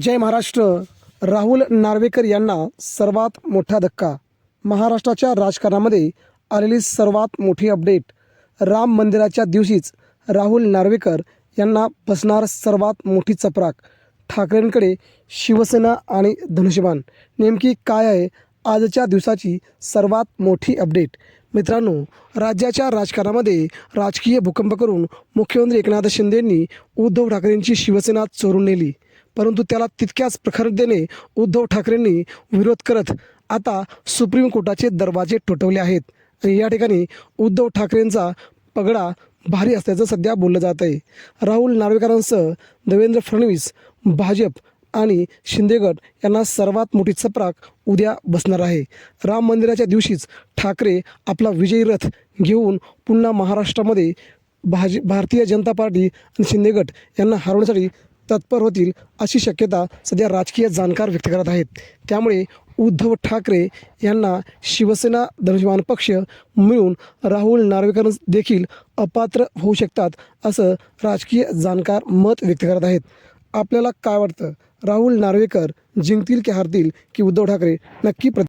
जय महाराष्ट्र. राहुल नार्वेकर यांना सर्वात मोठा धक्का. महाराष्ट्राच्या राजकारणामध्ये आलेली सर्वात मोठी अपडेट. राम मंदिराच्या दिवशीच राहुल नार्वेकर यांना बसणार सर्वात मोठी चपराक. ठाकरेंकडे शिवसेना आणि धनुष्यबाण. नेमकी काय आहे? आजच्या दिवसाची सर्वात मोठी अपडेट. मित्रांनो राज्याच्या राजकारणामध्ये राजकीय भूकंप करून मुख्यमंत्री एकनाथ शिंदेंनी उद्धव ठाकरेंची शिवसेना चोरून नेली. परंतु त्याला तितक्याच प्रखरतेने उद्धव ठाकरेंनी विरोध करत आता सुप्रीम कोर्टाचे दरवाजे ठोठवले आहेत. आणि या ठिकाणी उद्धव ठाकरेंचा पगडा भारी असल्याचं सध्या बोललं जात आहे. राहुल नार्वेकरांसह देवेंद्र फडणवीस भाजप आणि शिंदेगड यांना सर्वात मोठी चपराक उद्या बसणार आहे. राम मंदिराच्या दिवशीच ठाकरे आपला विजयी रथ घेऊन पुन्हा महाराष्ट्रामध्ये भाज भारतीय जनता पार्टी आणि शिंदेगट यांना हरवण्यासाठी तत्पर होतील अशी शक्यता सध्या राजकीय जाणकार व्यक्त करत आहेत. त्यामुळे उद्धव ठाकरे यांना शिवसेना धनुष्यमान पक्ष मिळून राहुल नार्वेकर देखील अपात्र होऊ शकतात असं राजकीय जाणकार मत व्यक्त करत आहेत. आपल्याला काय वाटतं? राहुल नार्वेकर जिंकतील की हारतील की उद्धव ठाकरे? नक्की प्र